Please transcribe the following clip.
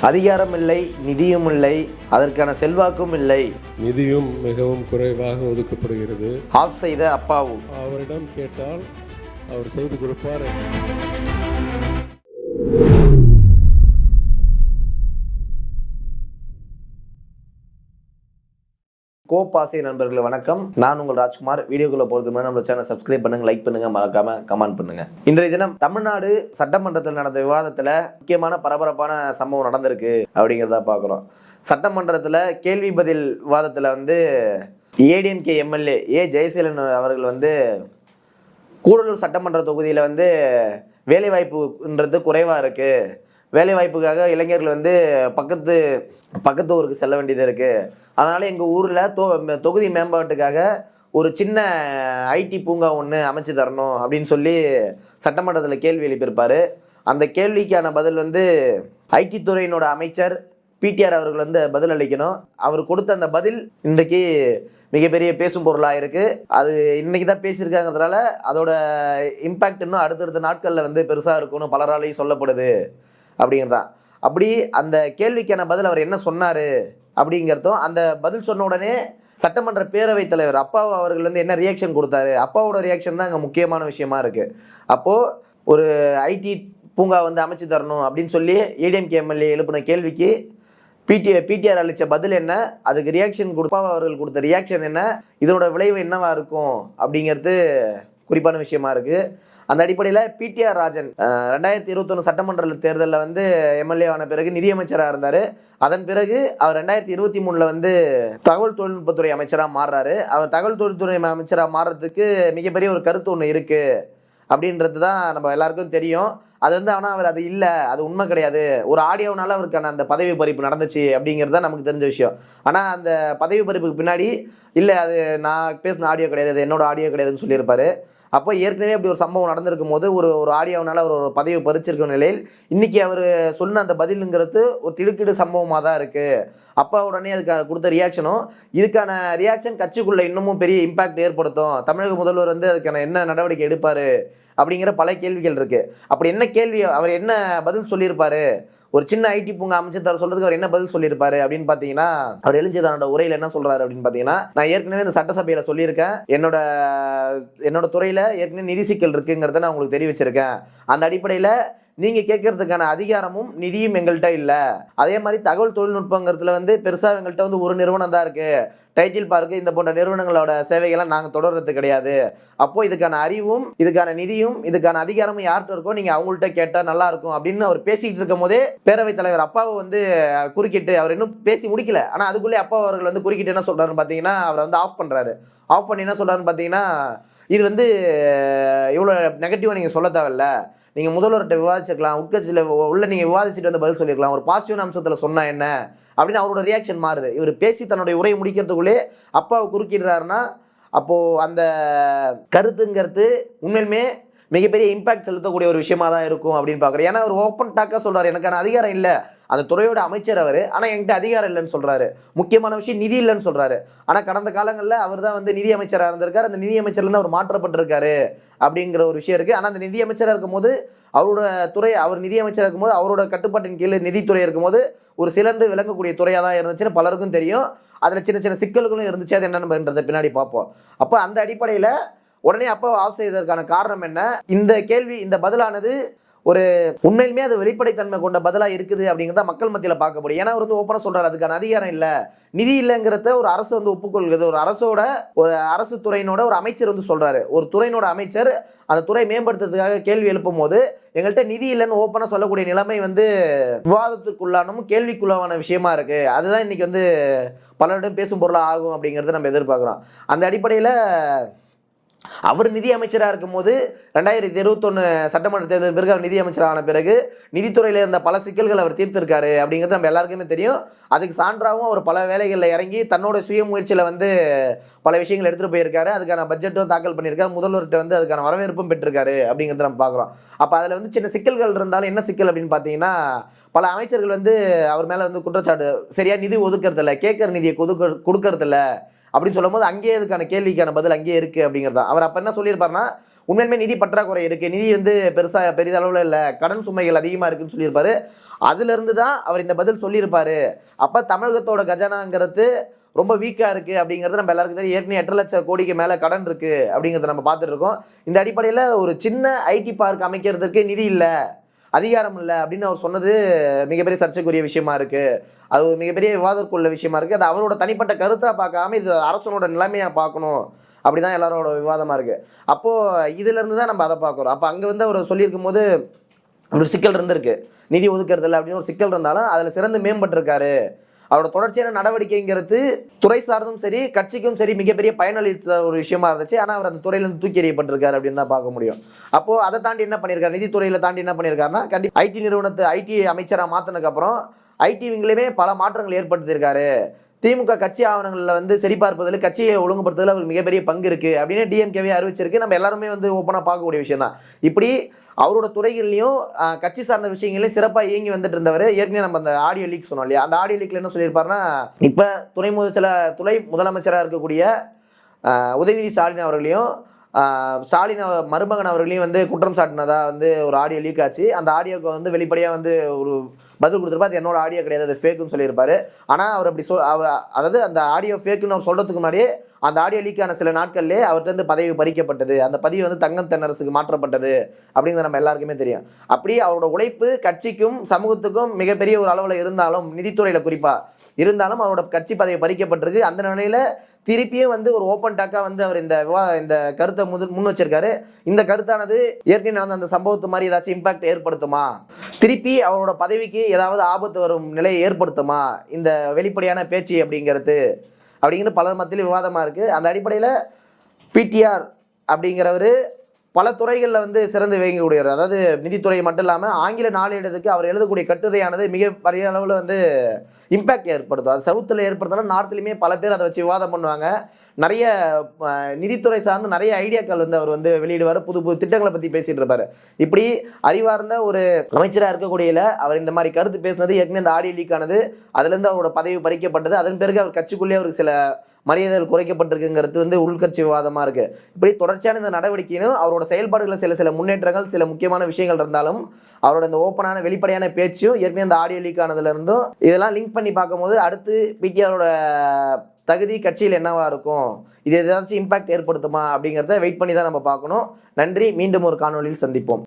அதிகாரம் இல்லை நிதியும் இல்லை அதற்கான செல்வாக்கும் இல்லை. நிதியும் மிகவும் குறைவாக ஒதுக்கப்படுகிறது. ஆஃப் செய்த அப்பாவும் அவரிடம் கேட்டால் அவர் செய்து கொடுப்பார். கோபாசை பாசை வணக்கம். நான் உங்கள் ராஜ்குமார். வீடியோக்குள்ள போகிறது நம்ம சேனல் சப்ஸ்கிரைப் பண்ணுங்க லைக் பண்ணுங்க மறக்காம கமெண்ட் பண்ணுங்க. இன்றைய தினம் தமிழ்நாடு சட்டமன்றத்தில் நடந்த விவாதத்தில் முக்கியமான பரபரப்பான சம்பவம் நடந்திருக்கு அப்படிங்கிறத பார்க்குறோம். சட்டமன்றத்தில் கேள்வி பதில் விவாதத்தில் வந்து ஏடிஎம்கே எம்எல்ஏ ஏ ஜெயசீலன் அவர்கள் வந்து கூடலூர் சட்டமன்ற தொகுதியில் வந்து வேலைவாய்ப்புன்றது குறைவாக இருக்குது வேலைவாய்ப்புக்காக இளைஞர்கள் வந்து பக்கத்து பக்கத்து ஊருக்கு செல்ல வேண்டியது இருக்குது அதனால் எங்கள் ஊரில் தொ தொகுதி மேம்பாட்டுக்காக ஒரு சின்ன ஐடி பூங்கா ஒன்று அமைச்சு தரணும் அப்படின்னு சொல்லி சட்டமன்றத்தில் கேள்வி எழுப்பியிருப்பார். அந்த கேள்விக்கான பதில் வந்து ஐடி துறையினோட அமைச்சர் பிடிஆர் அவர்கள் வந்து பதில் அளிக்கணும். அவர் கொடுத்த அந்த பதில் இன்றைக்கு மிகப்பெரிய பேசும் பொருளாக இருக்குது அது இன்றைக்கி தான் பேசியிருக்காங்கிறதுனால அதோட இம்பேக்ட் இன்னும் அடுத்தடுத்த நாட்களில் வந்து பெருசாக இருக்கும்னு பலராலையும் சொல்லப்படுது அப்படிங்கிறதான். அப்படி அந்த கேள்விக்கான பதில் அவர் என்ன சொன்னார்? அப்படிங்கிறதும் அந்த பதில் சொன்ன உடனே சட்டமன்ற பேரவைத் தலைவர் அப்பா அவர்கள் வந்து என்ன ரியாக்ஷன் கொடுத்தாரு? அப்பாவோட ரியாக்ஷன் தான் அங்கே முக்கியமான விஷயமா இருக்குது அப்போது ஒரு ஐடி பூங்கா வந்து அமைச்சு தரணும் அப்படின்னு சொல்லி ஏடிஎம்கே எம்எல்ஏ எழுப்பின கேள்விக்கு பிடி பிடிஆர் அளித்த பதில் என்ன? அதுக்கு ரியாக்ஷன் கொடுப்பா அவர்கள் கொடுத்த ரியாக்ஷன் என்ன? இதனோட விளைவு என்னவா இருக்கும்? அப்படிங்கிறது குறிப்பான விஷயமா இருக்குது அந்த அடிப்படையில் பிடிஆர் ராஜன் ரெண்டாயிரத்தி இருபத்தொன்று சட்டமன்ற தேர்தலில் வந்து எம்எல்ஏ ஆன பிறகு நிதியமைச்சராக இருந்தார். அதன் பிறகு அவர் ரெண்டாயிரத்தி இருபத்தி மூணில் வந்து தகவல் தொழில்நுட்பத்துறை அமைச்சராக மாறுறாரு. அவர் தகவல் தொழில்துறை அமைச்சராக மாறுறதுக்கு மிகப்பெரிய ஒரு கருத்து ஒன்று இருக்குது அப்படின்றது தான் நம்ம எல்லாருக்கும் தெரியும். அது வந்து ஆனால் அவர் அது இல்லை அது உண்மை கிடையாது. ஒரு ஆடியோனால அவருக்கான அந்த பதவி பறிப்பு நடந்துச்சு அப்படிங்கிறது தான் நமக்கு தெரிஞ்ச விஷயம். ஆனால் அந்த பதவி பறிப்புக்கு பின்னாடி இல்லை அது நான் பேசின ஆடியோ கிடையாது அது என்னோட ஆடியோ கிடையாதுன்னு சொல்லியிருப்பாரு. அப்போ ஏற்கனவே அப்படி ஒரு சம்பவம் நடந்திருக்கும் போது ஒரு ஒரு ஆடியோனால அவர் ஒரு பதவி பறிச்சிருக்கும் நிலையில் இன்னைக்கு அவர் சொன்ன அந்த பதிலுங்கிறது ஒரு திடுக்கிடு சம்பவமாக தான் இருக்குது அப்பா உடனே அதுக்கு கொடுத்த ரியாக்ஷனும் இதுக்கான ரியாக்ஷன் கட்சிக்குள்ளே இன்னமும் பெரிய இம்பாக்ட் ஏற்படுத்தும். தமிழக முதல்வர் வந்து அதுக்கான என்ன நடவடிக்கை எடுப்பார் அப்படிங்கிற பல கேள்விகள் இருக்குது அப்படி என்ன கேள்வி அவர் என்ன பதில் சொல்லியிருப்பாரு? ஒரு சின்ன ஐடி பூங்கா அமைச்சு தர சொல்றதுக்கு அவர் என்ன பதில் சொல்லியிருப்பாரு அப்படின்னு பாத்தீங்கன்னா அவர் எழுஞ்சி தன்னோட உரையில என்ன சொல்றாரு அப்படின்னு பாத்தீங்கன்னா நான் ஏற்கனவே இந்த சட்டசபையில சொல்லியிருக்கேன். என்னோட என்னோட துறையில ஏற்கனவே நிதி சிக்கல் இருக்குங்கிறத நான் உங்களுக்கு தெரிவிச்சிருக்கேன். அந்த அடிப்படையில நீங்க கேட்கறதுக்கான அதிகாரமும் நிதியும் எங்கள்கிட்ட இல்ல. அதே மாதிரி தகவல் தொழில்நுட்பங்கிறதுல வந்து பெருசா எங்கள்கிட்ட வந்து ஒரு நிறுவனம் தான் இருக்கு. டைட்டில் பார்க்கு இந்த போன்ற நிறுவனங்களோட சேவைகளை நாங்கள் தொடர்றது கிடையாது. அப்போ இதுக்கான அறிவும் இதுக்கான நிதியும் இதுக்கான அதிகாரமும் யார்கிட்ட இருக்கோ நீங்க அவங்கள்ட்ட கேட்டா நல்லா இருக்கும் அப்படின்னு அவர் பேசிக்கிட்டு இருக்கும் போதே பேரவைத் தலைவர் அப்பாவை வந்து குறுக்கிட்டு அவர் இன்னும் பேசி முடிக்கல. ஆனா அதுக்குள்ளே அப்பா அவர்கள் வந்து குறுக்கிட்டு என்ன சொல்றாருன்னு பாத்தீங்கன்னா அவரை வந்து ஆஃப் பண்றாரு. ஆஃப் பண்ணி என்ன சொல்றாருன்னு பாத்தீங்கன்னா இது வந்து இவ்வளோ நெகட்டிவாக நீங்கள் சொல்ல தேவையில்ல. நீங்கள் முதல்வர்கிட்ட விவாதிச்சிருக்கலாம் உட்கட்சியில் உள்ள நீங்கள் விவாதிச்சுட்டு வந்து பதில் சொல்லியிருக்கலாம் ஒரு பாசிட்டிவ் அம்சத்தில் சொன்னால் என்ன? அப்படின்னு அவரோட ரியாக்ஷன் மாறுது. இவர் பேசி தன்னுடைய உரையை முடிக்கிறதுக்குள்ளே அப்பாவை குறுக்கிடுறாருன்னா அப்போது அந்த கருத்துங்கிறது உண்மையிலுமே மிகப்பெரிய இம்பாக்ட் செலுத்தக்கூடிய ஒரு விஷயமா தான் இருக்கும் அப்படின்னு பார்க்குறேன். ஏன்னா அவர் ஓப்பன் டாக்காக சொல்றாரு. எனக்கான அதிகாரம் இல்லை. அந்த துறையோட அமைச்சர் அவர். ஆனால் என்கிட்ட அதிகாரம் இல்லைன்னு சொல்றாரு. முக்கியமான விஷயம் நிதி இல்லைன்னு சொல்றாரு. ஆனால் கடந்த காலங்களில் அவர் தான் வந்து நிதி அமைச்சராக இருந்திருக்காரு. அந்த நிதி அமைச்சர்லேருந்து அவர் மாற்றப்பட்டிருக்காரு அப்படிங்கிற ஒரு விஷயம் இருக்கு. ஆனால் அந்த நிதி அமைச்சராக இருக்கும்போது அவரோட துறை அவர் நிதி அமைச்சராக இருக்கும்போது அவரோட கட்டுப்பாட்டின் கீழ் நிதித்துறை இருக்கும்போது ஒரு சிலந்து விளங்கக்கூடிய துறையாக தான் இருந்துச்சுன்னு பலருக்கும் தெரியும். அதில் சின்ன சின்ன சிக்கல்களும் இருந்துச்சு. அது என்னன்றதை பின்னாடி பார்ப்போம். அப்போ அந்த அடிப்படையில் உடனே அப்போ ஆஃப் செய்ததற்கான காரணம் என்ன? இந்த கேள்வி இந்த பதிலானது ஒரு உண்மையிலுமே அது வெளிப்படைத்தன்மை கொண்ட பதிலாக இருக்குது அப்படிங்கிறத மக்கள் மத்தியில் பார்க்க முடியும் ஏன்னா அவர் வந்து ஓப்பனாக சொல்கிறார் அதுக்கான அதிகாரம் இல்லை. நிதி இல்லைங்கிறத ஒரு அரசு வந்து ஒப்புக்கொள்கிறது. ஒரு அரசோட ஒரு அரசு துறையினோட ஒரு அமைச்சர் வந்து சொல்கிறாரு ஒரு துறையினோட அமைச்சர் அந்த துறை மேம்படுத்துறதுக்காக கேள்வி எழுப்பும் போது எங்கள்கிட்ட நிதி இல்லைன்னு ஓப்பனாக சொல்லக்கூடிய நிலைமை வந்து விவாதத்துக்குள்ளானும் கேள்விக்குள்ளான விஷயமா இருக்குது அதுதான் இன்னைக்கு வந்து பலரிடம் பேசும் பொருளாக ஆகும் அப்படிங்கிறத நம்ம எதிர்பார்க்குறோம். அந்த அடிப்படையில் அவர் நிதி அமைச்சராக இருக்கும்போது ரெண்டாயிரத்தி இருபத்தொன்று சட்டமன்ற தேர்தல் பிறகு அவர் நிதி அமைச்சரான பிறகு நிதித்துறையில் இருந்த பல சிக்கல்கள் அவர் தீர்த்திருக்காரு அப்படிங்கிறது நம்ம எல்லாருக்குமே தெரியும். அதுக்கு சான்றாகவும் அவர் பல வேலைகளில் இறங்கி தன்னோட சுய முயற்சியில் வந்து பல விஷயங்கள் எடுத்துகிட்டு போயிருக்காரு. அதுக்கான பட்ஜெட்டும் தாக்கல் பண்ணியிருக்காரு. முதல்வர்கிட்ட வந்து அதுக்கான வரவேற்பும் பெற்றிருக்காரு அப்படிங்கிறத நம்ம பார்க்குறோம். அப்போ அதில் வந்து சின்ன சிக்கல்கள் இருந்தாலும் என்ன சிக்கல் அப்படின்னு பார்த்தீங்கன்னா பல அமைச்சர்கள் வந்து அவர் மேலே வந்து குற்றச்சாட்டு சரியாக நிதி ஒதுக்கறதில்ல கேட்குற நிதியை கொடுக்க கொடுக்கறதில்ல. அப்படின்னு சொல்லும்போது அங்கேயே அதுக்கான கேள்விக்கான பதில் அங்கேயே இருக்குது அப்படிங்கிறது. தான். அவர் அப்போ என்ன சொல்லியிருப்பாருன்னா உண்மையுமே நிதி பற்றாக்குறை இருக்குது நிதி வந்து பெருசா பெரிதளவில் இல்லை. கடன் சுமைகள் அதிகமாக இருக்குன்னு சொல்லியிருப்பாரு. அதுலேருந்து தான் அவர் இந்த பதில் சொல்லியிருப்பார். அப்போ தமிழகத்தோட கஜானாங்கிறது ரொம்ப வீக்காக இருக்குது அப்படிங்கிறது நம்ம எல்லாருக்கும் தெரியும். ஏற்கனவே எட்டு லட்சம் கோடிக்கு மேலே கடன் இருக்குது அப்படிங்கிறத நம்ம பார்த்துட்டு இருக்கோம். இந்த அடிப்படையில் ஒரு சின்ன ஐடி பார்க் அமைக்கிறதுக்கு நிதி இல்லை. அதிகாரம் இல்லை அப்படின்னு அவர் சொன்னது மிகப்பெரிய சர்ச்சைக்குரிய விஷயமா இருக்கு. அது ஒரு மிகப்பெரிய விவாதத்துக்குள்ள விஷயமா இருக்கு. அது அவரோட தனிப்பட்ட கருத்தா பார்க்காம இது அரசனோட நிலைமையா பார்க்கணும். அப்படிதான் எல்லாரோட விவாதமா இருக்கு. அப்போ இதுல இருந்து தான் நம்ம அதை பார்க்குறோம். அப்போ அங்க வந்து அவர் சொல்லியிருக்கும் போது ஒரு சிக்கல் இருந்திருக்கு. நிதி ஒதுக்குறது அப்படின்னு ஒரு சிக்கல் இருந்தாலும் அதில் சிறந்து மேம்பட்டிருக்காரு. அவரோட தொடர்ச்சியான நடவடிக்கைங்கிறது துறை சார்ந்தும் சரி கட்சிக்கும் சரி மிகப்பெரிய பயனளித்த ஒரு விஷயமா இருந்துச்சு. ஆனால் அவர் அந்த துறையிலேருந்து தூக்கி எறியப்பட்டிருக்காரு அப்படின்னு தான் பார்க்க முடியும். அப்போது அதை தாண்டி என்ன பண்ணியிருக்காரு? நிதித்துறையில தாண்டி என்ன பண்ணியிருக்காருன்னா கண்டிப்பா ஐடி நிறுவனத்தை ஐடி அமைச்சராக மாற்றினதுக்கப்புறம் ஐடி விங்கிலுமே பல மாற்றங்கள் ஏற்படுத்தியிருக்காரு. திமுக கட்சி ஆவணங்களில் வந்து சரிபார்ப்பதில் கட்சியை ஒழுங்குபடுத்துதல் அவருக்கு மிகப்பெரிய பங்கு இருக்குது அப்படின்னு டிஎம்கேவே அறிவிச்சிருக்கு. நம்ம எல்லாருமே வந்து ஓப்பனாக பார்க்கக்கூடிய விஷயம் தான் இப்படி அவரோட துறைகள்லையும் கட்சி சார்ந்த விஷயங்களையும் சிறப்பாக இயங்கி வந்துட்டு இருந்தவர் ஏற்கனவே நம்ம அந்த ஆடியோ லீக் சொன்னோம் இல்லையா? அந்த ஆடியோ லீக்ல என்ன சொல்லியிருப்பாருன்னா இப்போ துணை முதல துணை முதலமைச்சராக இருக்கக்கூடிய உதயநிதி ஸ்டாலின் அவர்களையும் ஸ்டாலின் மருமகன் அவர்களையும் வந்து குற்றம் சாட்டினதாக வந்து ஒரு ஆடியோ லீக் ஆச்சு. அந்த ஆடியோக்கு வந்து வெளிப்படையாக வந்து ஒரு பதில் கொடுத்துருப்பா அது என்னோட ஆடியோ கிடையாது அது ஃபேக்குன்னு சொல்லியிருப்பாரு. ஆனால் அவர் அப்படி சொல் அவர் அதாவது அந்த ஆடியோ ஃபேக்குன்னு அவர் சொல்கிறதுக்கு முன்னாடியே அந்த ஆடியோ லீக் ஆன சில நாட்கள்லேயே அவர்கிட்ட பதவி பறிக்கப்பட்டது. அந்த பதவி வந்து தங்கம் தென்னரசுக்கு மாற்றப்பட்டது அப்படிங்கிறது நம்ம எல்லாருக்குமே தெரியும். அப்படி அவரோட உழைப்பு கட்சிக்கும் சமூகத்துக்கும் மிகப்பெரிய ஒரு அளவில் இருந்தாலும் நிதித்துறையில் குறிப்பாக இருந்தாலும் அவரோட கட்சி பதவி பறிக்கப்பட்டிருக்கு. அந்த நிலையில் திருப்பியும் வந்து ஒரு ஓப்பன் டாக்கா வந்து அவர் இந்த விவா இந்த கருத்தை முதல் முன் வச்சிருக்காரு. இந்த கருத்தானது ஏற்கனவே நடந்த அந்த சம்பவத்து மாதிரி ஏதாச்சும் இம்பாக்ட் ஏற்படுத்துமா? திருப்பி அவரோட பதவிக்கு ஏதாவது ஆபத்து வரும் நிலையை ஏற்படுத்துமா? இந்த வெளிப்படையான பேச்சு அப்படிங்கிறது அப்படிங்கிற பலர் மத்தியில் விவாதமாக இருக்குது அந்த அடிப்படையில் பிடிஆர் அப்படிங்கிறவர் பல துறைகளில் வந்து சிறந்து விளங்கக்கூடியவர் அதாவது நிதித்துறை மட்டும் இல்லாமல் ஆங்கில நாளேடுக்கு அவர் எழுதக்கூடிய கட்டுரையானது மிக பெரிய அளவில் வந்து இம்பாக்ட் ஏற்படுத்தும். அது சவுத்தில் ஏற்படுத்தினா நார்த்லேயுமே பல பேர் அதை வச்சு விவாதம் பண்ணுவாங்க. நிறைய நிதித்துறை சார்ந்து நிறைய ஐடியாக்கள் வந்து அவர் வந்து வெளியிடுவார். புது புது திட்டங்களை பற்றி பேசிகிட்டு இருப்பார். இப்படி அறிவார்ந்த ஒரு அமைச்சராக இருக்கக்கூடியல அவர் இந்த மாதிரி கருத்து பேசினது ஏற்கனவே இந்த ஆடியோ லீக் ஆனது அதுலேருந்து அவரோட பதவி பறிக்கப்பட்டது அதன் பிறகு அவர் கட்சிக்குள்ளேயே அவருக்கு சில மரியாதைகள் குறைக்கப்பட்டிருக்குங்கிறது வந்து உள்கட்சி விவாதமாக இருக்குது இப்படி தொடர்ச்சியான இந்த நடவடிக்கையிலும் அவரோட செயல்பாடுகளில் சில சில முன்னேற்றங்கள் சில முக்கியமான விஷயங்கள் இருந்தாலும் அவரோட இந்த ஓப்பனான வெளிப்படையான பேச்சும் ஏற்கனவே அந்த ஆடியோ லீக் ஆனதுல இருந்தும் இதெல்லாம் லிங்க் பண்ணி பார்க்கும்போது அடுத்து பிடிஆரோட தகுதி கட்சியில் என்னவா இருக்கும்? இது ஏதாச்சும் இம்பாக்ட் ஏற்படுத்துமா அப்படிங்கிறத வெயிட் பண்ணி தான் நம்ம பார்க்கணும். நன்றி. மீண்டும் ஒரு காணொளியில் சந்திப்போம்.